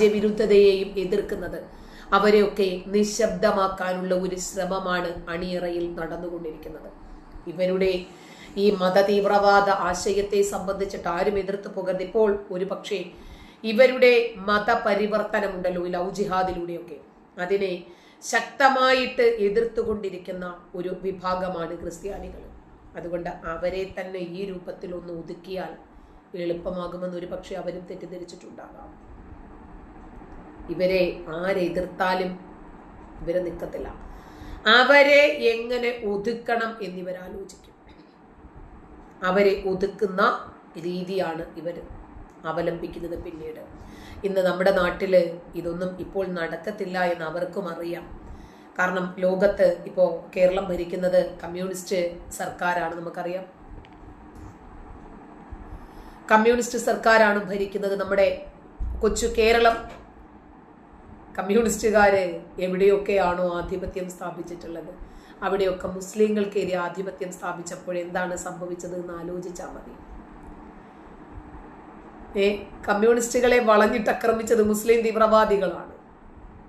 രാജ്യവിരുദ്ധതയെയും എതിർക്കുന്നത് അവരെയൊക്കെ നിശബ്ദമാക്കാനുള്ള ഒരു ശ്രമമാണ് അണിയറയിൽ നടന്നുകൊണ്ടിരിക്കുന്നത്. ഇവരുടെ ഈ മതതീവ്രവാദ ആശയത്തെ സംബന്ധിച്ചിട്ട് ആരും എതിർത്ത് പോകരുത്. ഇപ്പോൾ ഒരു പക്ഷേ ഇവരുടെ മതപരിവർത്തനമുണ്ടല്ലോ ലവ് ജിഹാദിലൂടെയൊക്കെ. അതിനെ ശക്തമായിട്ട് എതിർത്തുകൊണ്ടിരിക്കുന്ന ഒരു വിഭാഗമാണ് ക്രിസ്ത്യാനികൾ. അതുകൊണ്ട് അവരെ തന്നെ ഈ രൂപത്തിൽ ഒന്ന് ഒതുക്കിയാൽ എളുപ്പമാകുമെന്ന് ഒരു പക്ഷേ അവരും തെറ്റിദ്ധരിച്ചിട്ടുണ്ടാകാം. ഇവരെ ആരെതിർത്താലും ഇവരെ നിൽക്കത്തില്ല അവരെ എങ്ങനെ ഒതുക്കണം എന്നിവരാലോചിക്കും അവരെ ഒതുക്കുന്ന രീതിയാണ് ഇവർ അവലംബിക്കുന്നത് പിന്നീട്. ഇന്ന് നമ്മുടെ നാട്ടിൽ ഇതൊന്നും ഇപ്പോൾ നടക്കത്തില്ല എന്ന് അവർക്കും അറിയാം. കാരണം ലോകത്ത് ഇപ്പോൾ കേരളം ഭരിക്കുന്നത് കമ്മ്യൂണിസ്റ്റ് സർക്കാരാണ് നമുക്കറിയാം. കമ്മ്യൂണിസ്റ്റ് സർക്കാരാണ് ഭരിക്കുന്നത് നമ്മുടെ കൊച്ചു കേരളം. കമ്മ്യൂണിസ്റ്റുകാര് എവിടെയൊക്കെയാണോ ആധിപത്യം സ്ഥാപിച്ചിട്ടുള്ളത്? അവിടെയൊക്കെ മുസ്ലിങ്ങൾക്കെതിരെ ആധിപത്യം സ്ഥാപിച്ചപ്പോൾ എന്താണ് സംഭവിച്ചത് എന്ന് ആലോചിച്ചാൽ മതി. ഏ കമ്മ്യൂണിസ്റ്റുകളെ വളഞ്ഞിട്ട് ആക്രമിച്ചത് മുസ്ലിം തീവ്രവാദികളാണ്.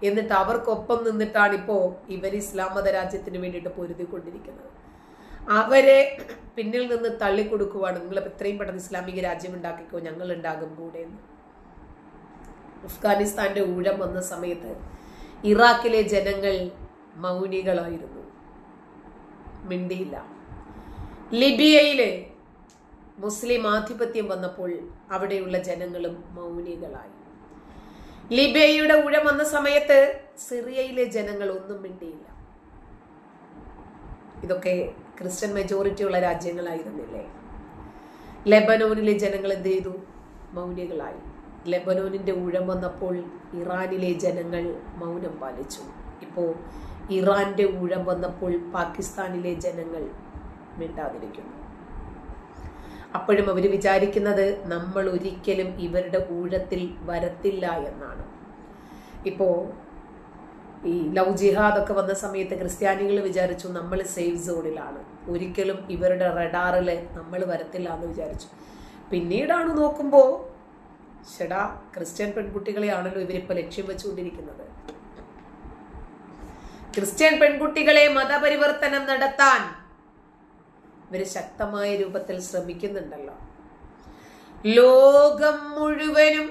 എന്നിട്ട് അവർക്കൊപ്പം നിന്നിട്ടാണ് ഇപ്പോൾ ഇവർ ഇസ്ലാം മത രാജ്യത്തിന് വേണ്ടിയിട്ട് പൊരുതിക്കൊണ്ടിരിക്കുന്നത്. അവരെ പിന്നിൽ നിന്ന് തള്ളിക്കൊടുക്കുവാണ്. നിങ്ങൾ എത്രയും പെട്ടെന്ന് ഇസ്ലാമിക രാജ്യം ഉണ്ടാക്കിക്കോ ഞങ്ങൾ ഉണ്ടാകും കൂടെ എന്ന്. അഫ്ഗാനിസ്ഥാന്റെ ഊഴം വന്ന സമയത്ത് ഇറാഖിലെ ജനങ്ങൾ മൗനികളായിരുന്നു. മിണ്ടിയില്ല. ലിബിയയിലെ മുസ്ലിം ആധിപത്യം വന്നപ്പോൾ അവിടെയുള്ള ജനങ്ങളും മൗനികളായി. ലിബിയയുടെ ഊഴം വന്ന സമയത്ത് സിറിയയിലെ ജനങ്ങൾ ഒന്നും മിണ്ടിയില്ല. ഇതൊക്കെ ക്രിസ്ത്യൻ മെജോറിറ്റി ഉള്ള രാജ്യങ്ങളായിരുന്നില്ലേ? ലെബനോനിലെ ജനങ്ങൾ എന്ത് ചെയ്തു? മൗനികളായി. ലെബനോനിന്റെ ഊഴം വന്നപ്പോൾ ഇറാനിലെ ജനങ്ങൾ മൗനം പാലിച്ചു. ഇപ്പോൾ ഇറാന്റെ ഊഴം വന്നപ്പോൾ പാകിസ്ഥാനിലെ ജനങ്ങൾ മിണ്ടാതിരിക്കുന്നു. അപ്പോഴും അവർ വിചാരിക്കുന്നത് നമ്മൾ ഒരിക്കലും ഇവരുടെ ഊഴത്തിൽ വരത്തില്ല എന്നാണ്. ഇപ്പോൾ ഈ ലവ് ജിഹാദൊക്കെ വന്ന സമയത്ത് ക്രിസ്ത്യാനികൾ വിചാരിച്ചു നമ്മൾ സേഫ് സോണിലാണ്. ഒരിക്കലും ഇവരുടെ റഡാറിൽ നമ്മൾ വരത്തില്ല എന്ന് വിചാരിച്ചു. പിന്നീടാണ് നോക്കുമ്പോൾ ഷെടാ ക്രിസ്ത്യൻ പെൺകുട്ടികളെയാണല്ലോ ഇവരിപ്പോൾ ലക്ഷ്യം വെച്ചുകൊണ്ടിരിക്കുന്നത്. ക്രിസ്ത്യൻ പെൺകുട്ടികളെ മതപരിവർത്തനം നടത്താൻ ഇവർ ശക്തമായ രൂപത്തിൽ ശ്രമിക്കുന്നുണ്ടല്ലോ. ലോകം മുഴുവനും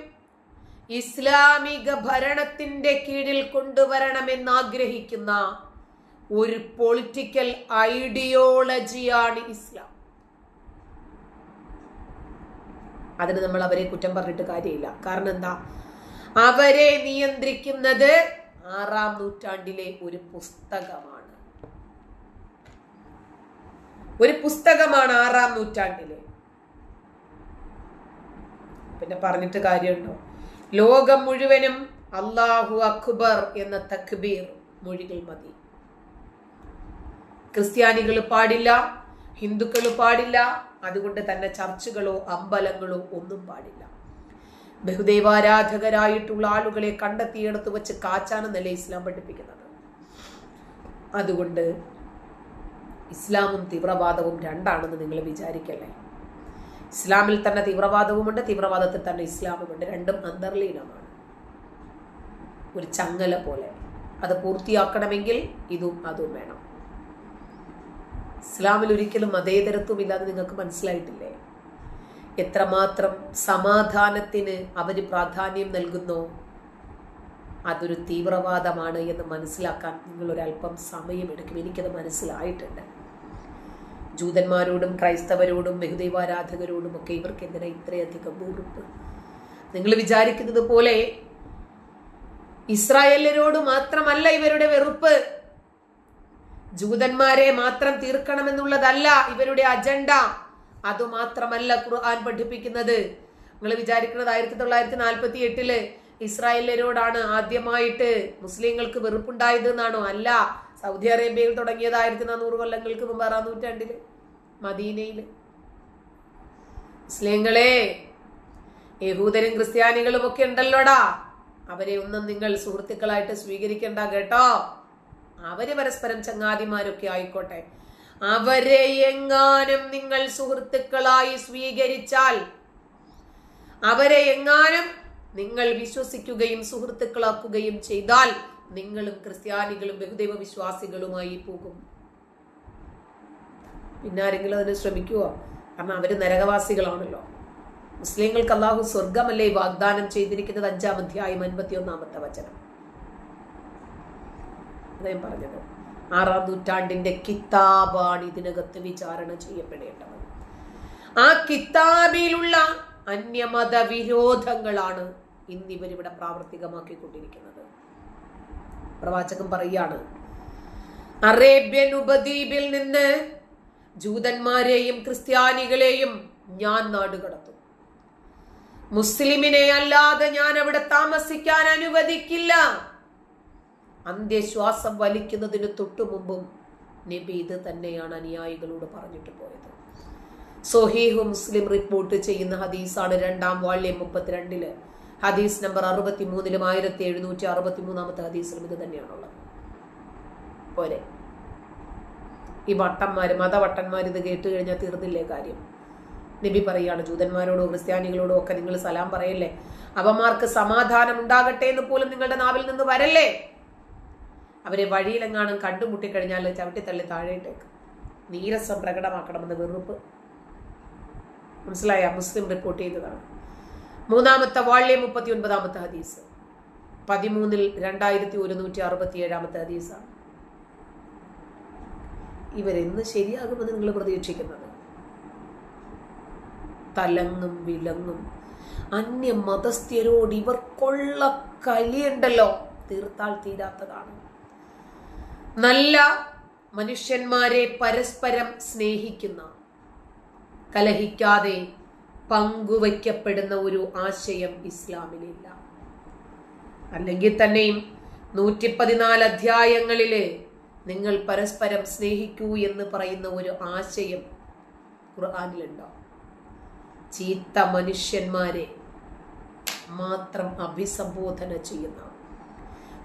ഇസ്ലാമിക ഭരണത്തിന്റെ കീഴിൽ കൊണ്ടുവരണമെന്ന് ആഗ്രഹിക്കുന്ന ഒരു പൊളിറ്റിക്കൽ ഐഡിയോളജിയാണ് ഇസ്ലാം. അതിന് നമ്മൾ അവരെ കുറ്റം പറഞ്ഞിട്ട് കാര്യമില്ല. കാരണം എന്താ? അവരെ നിയന്ത്രിക്കുന്നത് ആറാം നൂറ്റാണ്ടിലെ ഒരു പുസ്തകമാണ്. ഒരു പുസ്തകമാണ് ആറാം നൂറ്റാണ്ടിലെ. പിന്നെ പറഞ്ഞിട്ട് കാര്യമുണ്ടോ? ലോകം മുഴുവനും അള്ളാഹു അക്ബർ എന്ന തക്ബീർ മൊഴികൾ മതി. ക്രിസ്ത്യാനികൾ പാടില്ല ഹിന്ദുക്കൾ പാടില്ല അതുകൊണ്ട് തന്നെ ചർച്ചുകളോ അമ്പലങ്ങളോ ഒന്നും പാടില്ല. ബഹുദൈവാരാധകരായിട്ടുള്ള ആളുകളെ കണ്ടെത്തിയെടുത്ത് വെച്ച് കാച്ചാനെന്നല്ലേ ഇസ്ലാം പഠിപ്പിക്കുന്നത്. അതുകൊണ്ട് ഇസ്ലാമും തീവ്രവാദവും രണ്ടാണെന്ന് നിങ്ങൾ വിചാരിക്കല്ലേ? ഇസ്ലാമിൽ തന്നെ തീവ്രവാദവുമുണ്ട് തീവ്രവാദത്തിൽ തന്നെ ഇസ്ലാമുമുണ്ട്. രണ്ടും അന്തർലീനമാണ്. ഒരു ചങ്ങല പോലെ. അത് പൂർത്തിയാക്കണമെങ്കിൽ ഇതും അതും വേണം. ഇസ്ലാമിൽ ഒരിക്കലും മതേതരത്വം ഇല്ലാതെ നിങ്ങൾക്ക് മനസ്സിലായിട്ടില്ലേ? എത്രമാത്രം സമാധാനത്തിന് അവർ പ്രാധാന്യം നൽകുന്നു അതൊരു തീവ്രവാദമാണ് എന്ന് മനസ്സിലാക്കാൻ നിങ്ങൾ ഒരല്പം സമയമെടുക്കും. എനിക്കത് മനസ്സിലായിട്ടുണ്ട്. ജൂതന്മാരോടും ക്രൈസ്തവരോടും ബഹുദൈവാരാധകരോടും ഒക്കെ ഇവർക്ക് എന്തിനാ ഇത്രയധികം വെറുപ്പ്? നിങ്ങൾ വിചാരിക്കുന്നത് പോലെ ഇസ്രായേലരോട് മാത്രമല്ല ഇവരുടെ വെറുപ്പ്. ജൂതന്മാരെ മാത്രം തീർക്കണമെന്നുള്ളതല്ല ഇവരുടെ അജണ്ട. അതുമാത്രമല്ല ഖുർആൻ പഠിപ്പിക്കുന്നത്. നിങ്ങൾ വിചാരിക്കുന്നത് ആയിരത്തി തൊള്ളായിരത്തി നാൽപ്പത്തി എട്ടിൽ ഇസ്രായേലിനോടാണ് ആദ്യമായിട്ട് മുസ്ലിങ്ങൾക്ക് വെറുപ്പുണ്ടായത് എന്നാണോ? അല്ല. സൗദി അറേബ്യയിൽ തുടങ്ങിയത് ആയിരത്തി നാനൂറ് കൊല്ലങ്ങൾക്ക് മുമ്പ് ആറാം നൂറ്റാണ്ടിൽ മദീനയിൽ. മുസ്ലിങ്ങളെ യഹൂദരും ക്രിസ്ത്യാനികളും ഒക്കെ ഉണ്ടല്ലോടാ. അവരെ ഒന്നും നിങ്ങൾ സുഹൃത്തുക്കളായിട്ട് സ്വീകരിക്കണ്ട കേട്ടോ. അവർ പരസ്പരം ചങ്ങാതിമാരൊക്കെ ആയിക്കോട്ടെ. അവരെ എങ്ങാനും നിങ്ങൾ സുഹൃത്തുക്കളായി സ്വീകരിച്ചാൽ അവരെ എങ്ങാനും നിങ്ങൾ വിശ്വസിക്കുകയും സുഹൃത്തുക്കളാക്കുകയും ചെയ്താൽ നിങ്ങളും ക്രിസ്ത്യാനികളും ബഹുദൈവ വിശ്വാസികളുമായി പോകും. പിന്നെ ആരെങ്കിലും അതിന് ശ്രമിക്കുവോ? കാരണം അവർ നരകവാസികളാണല്ലോ. മുസ്ലിങ്ങൾക്ക് അള്ളാഹു സ്വർഗമല്ലേ വാഗ്ദാനം ചെയ്തിരിക്കുന്നത്? അഞ്ചാം അധ്യായം അൻപത്തി ഒന്നാമത്തെ വചനം. അദ്ദേഹം പറഞ്ഞത്. ആറാം നൂറ്റാണ്ടിന്റെ കിതാബാണ് ഇതിനകത്ത് വിചാരണ ചെയ്യപ്പെടേണ്ടത്. ആ കിതാബിലുള്ള അന്യമത വിരോധങ്ങളാണ് ഇന്ന് ഇവരിവിടെ പ്രാവർത്തികമാക്കിക്കൊണ്ടിരിക്കുന്നത്. പ്രവാചകൻ പറയാണ് അറേബ്യൻ ഉപദ്വീപിൽ നിന്ന് ജൂതന്മാരെയും ക്രിസ്ത്യാനികളെയും ഞാൻ നാടുകടത്തും. മുസ്ലിമിനെ അല്ലാതെ ഞാൻ അവിടെ താമസിക്കാൻ അനുവദിക്കില്ല. അന്ത്യശ്വാസം വലിക്കുന്നതിന് തൊട്ടു മുമ്പും നബി ഇത് തന്നെയാണ് അനുയായികളോട് പറഞ്ഞിട്ട് പോയത്. സൊഹീഹു മുസ്ലിം റിപ്പോർട്ട് ചെയ്യുന്ന ഹദീസാണ് രണ്ടാം വാള്യം മുപ്പത്തിരണ്ടിൽ. ഹദീസ് നമ്പർ അറുപത്തി മൂന്നിലും ആയിരത്തി എഴുന്നൂറ്റി അറുപത്തി മൂന്നാമത്തെ ഹദീസിലും ഇത് തന്നെയാണുള്ളത്. പോലെ ഈ വട്ടന്മാർ മതവട്ടന്മാർ ഇത് കേട്ട് കഴിഞ്ഞാൽ തീർന്നില്ലേ കാര്യം? നബി പറയാണ് ജൂതന്മാരോടോ ക്രിസ്ത്യാനികളോടോ ഒക്കെ നിങ്ങൾ സലാം പറയല്ലേ? അവന്മാർക്ക് സമാധാനം ഉണ്ടാകട്ടെ എന്ന് പോലും നിങ്ങളുടെ നാവിൽ നിന്ന് വരല്ലേ? അവരെ വഴിയിലെങ്ങാനും കണ്ടുമുട്ടിക്കഴിഞ്ഞാൽ ചവിട്ടിത്തള്ളി താഴേട്ടേക്ക് നീരസം പ്രകടമാക്കണമെന്ന് വെറുപ്പ്. മനസ്സിലായ? മുസ്ലിം റിപ്പോർട്ട് ചെയ്തതാണ്. മൂന്നാമത്തെ വാള്യം മുപ്പത്തി ഒൻപതാമത്തെ ഹദീസ്. പതിമൂന്നിൽ രണ്ടായിരത്തി ഒരുന്നൂറ്റി അറുപത്തി ഏഴാമത്തെ ഹദീസാണ്. ഇവരെന്ന് ശരിയാകുമെന്ന് നിങ്ങൾ പ്രതീക്ഷിക്കുന്നത്? തലങ്ങും വിലങ്ങും. അന്യ മതസ്ഥരോട് ഇവർക്കുള്ള കലിയുണ്ടല്ലോ. തീർത്താൽ തീരാത്തതാണ്. നല്ല മനുഷ്യന്മാരെ പരസ്പരം സ്നേഹിക്കുന്ന കലഹിക്കാതെ പങ്കുവയ്ക്കപ്പെടുന്ന ഒരു ആശയം ഇസ്ലാമിലില്ല. അല്ലെങ്കിൽ തന്നെയും നൂറ്റി പതിനാല് അധ്യായങ്ങളിൽ നിങ്ങൾ പരസ്പരം സ്നേഹിക്കൂ എന്ന് പറയുന്ന ഒരു ആശയം ഖുർആാനിലുണ്ടോ? ചീത്ത മനുഷ്യന്മാരെ മാത്രം അഭിസംബോധന ചെയ്യുന്ന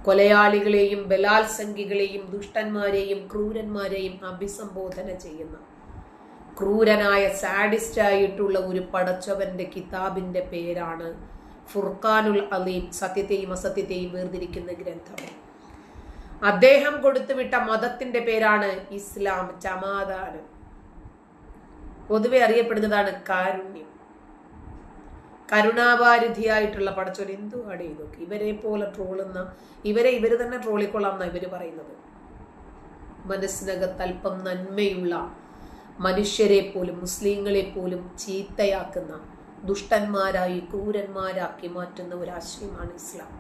കൊലയാളികളെയും ബലാത്സംഗികളെയും ദുഷ്ടന്മാരെയും ക്രൂരന്മാരെയും അഭിസംബോധന ചെയ്യുന്ന ക്രൂരനായ സാഡിസ്റ്റായിട്ടുള്ള ഒരു പടച്ചവന്റെ കിതാബിന്റെ പേരാണ് ഫുർഖാനുൽ അലീം സത്യത്തെയും അസത്യത്തെയും വേർതിരിക്കുന്ന ഗ്രന്ഥം. അദ്ദേഹം കൊടുത്തുവിട്ട മതത്തിന്റെ പേരാണ് ഇസ്ലാം ചമാദാനം. പൊതുവെ അറിയപ്പെടുന്നതാണ് കാരുണ്യം. കരുണാവാരിധിയായിട്ടുള്ള പടച്ചോൻ എന്തുവാടെ ഇതൊക്കെ ഇവരെ പോലെ ട്രോളുന്ന ഇവരെ ഇവർ തന്നെ ട്രോളിക്കൊള്ളാം എന്നാ ഇവർ പറയുന്നത്. മനസ്സിനകത്ത് അല്പം നന്മയുള്ള മനുഷ്യരെ പോലും മുസ്ലിങ്ങളെ പോലും ചീത്തയാക്കുന്ന ദുഷ്ടന്മാരായി ക്രൂരന്മാരാക്കി മാറ്റുന്ന ഒരു ആശയമാണ് ഇസ്ലാം.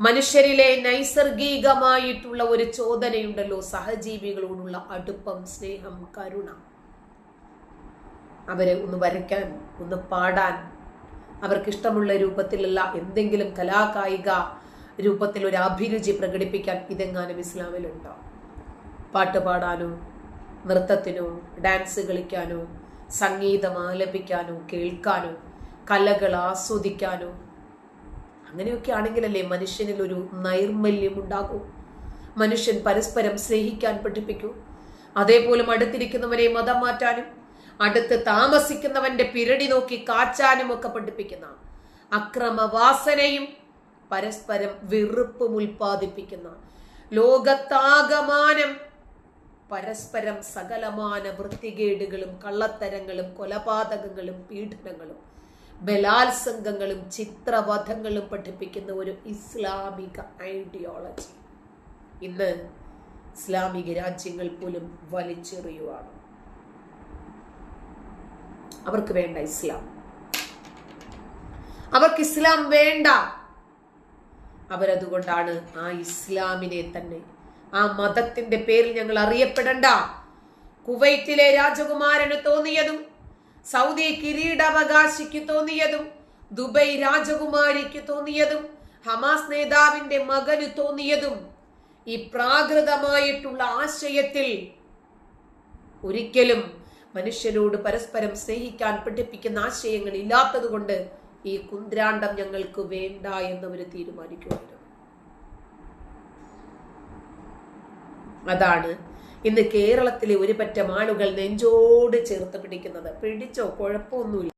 മനുഷ്യരിലെ നൈസർഗികമായിട്ടുള്ള ഒരു ചോദനയുണ്ടല്ലോ സഹജീവികളോടുള്ള അടുപ്പം സ്നേഹം കരുണ. അവരെ ഒന്ന് വരയ്ക്കാൻ ഒന്ന് പാടാൻ അവർക്കിഷ്ടമുള്ള രൂപത്തിലല്ല എന്തെങ്കിലും കലാകായിക രൂപത്തിൽ ഒരു അഭിരുചി പ്രകടിപ്പിക്കാൻ ഇതെങ്ങാനും ഇസ്ലാമിലുണ്ടോ? പാട്ട് പാടാനോ നൃത്തത്തിനോ ഡാൻസ് കളിക്കാനോ സംഗീതം ആലപിക്കാനോ കേൾക്കാനോ കലകൾ ആസ്വദിക്കാനോ അങ്ങനെയൊക്കെ ആണെങ്കിലല്ലേ മനുഷ്യനിൽ ഒരു നൈർമല്യം ഉണ്ടാകൂ? മനുഷ്യൻ പരസ്പരം സ്നേഹിക്കാൻ പഠിപ്പിക്കൂ? അതേപോലെ അടുത്തിരിക്കുന്നവരെ മതം മാറ്റാനും അടുത്ത് താമസിക്കുന്നവന്റെ പിരടി നോക്കി കാച്ചാനും ഒക്കെ പഠിപ്പിക്കുന്ന അക്രമവാസനയും പരസ്പരം വെറുപ്പും ഉൽപ്പാദിപ്പിക്കുന്ന ലോകത്താകമാനം പരസ്പരം സകലമാന വൃത്തികേടുകളും കള്ളത്തരങ്ങളും കൊലപാതകങ്ങളും പീഡനങ്ങളും ബലാത്സംഗങ്ങളും ചിത്രവധങ്ങളും പഠിപ്പിക്കുന്ന ഒരു ഇസ്ലാമിക ഐഡിയോളജി ഇന്ന് ഇസ്ലാമിക രാജ്യങ്ങൾ പോലും വലിച്ചെറിയുവാണ്. അവർക്ക് വേണ്ട ഇസ്ലാം. അവർക്ക് ഇസ്ലാം വേണ്ട. അവരതുകൊണ്ടാണ് ആ ഇസ്ലാമിനെ തന്നെ ആ മതത്തിന്റെ പേരിൽ ഞങ്ങൾ അറിയപ്പെടണ്ട. കുവൈറ്റിലെ രാജകുമാരന് തോന്നിയതും സൗദി കിരീടാവകാശിക്ക് തോന്നിയതും ദുബൈ രാജകുമാരിക്ക് തോന്നിയതും ഹമാസ് നേതാവിന്റെ മകന് തോന്നിയതും ഈ പ്രാകൃതമായിട്ടുള്ള ആശയത്തിൽ ഒരിക്കലും മനുഷ്യരോട് പരസ്പരം സ്നേഹിക്കാൻ പഠിപ്പിക്കുന്ന ആശയങ്ങൾ ഇല്ലാത്തതുകൊണ്ട് ഈ കുന്ദ്രാണ്ടം ഞങ്ങൾക്ക് വേണ്ട എന്നവർ തീരുമാനിക്കുമായിരുന്നു അതാണ് ഇന്ന് കേരളത്തിലെ ഒരുപറ്റം ആളുകൾ നെഞ്ചോട് ചേർത്ത് പിടിക്കുന്നത്. പിടിച്ചോ കുഴപ്പമൊന്നുമില്ല.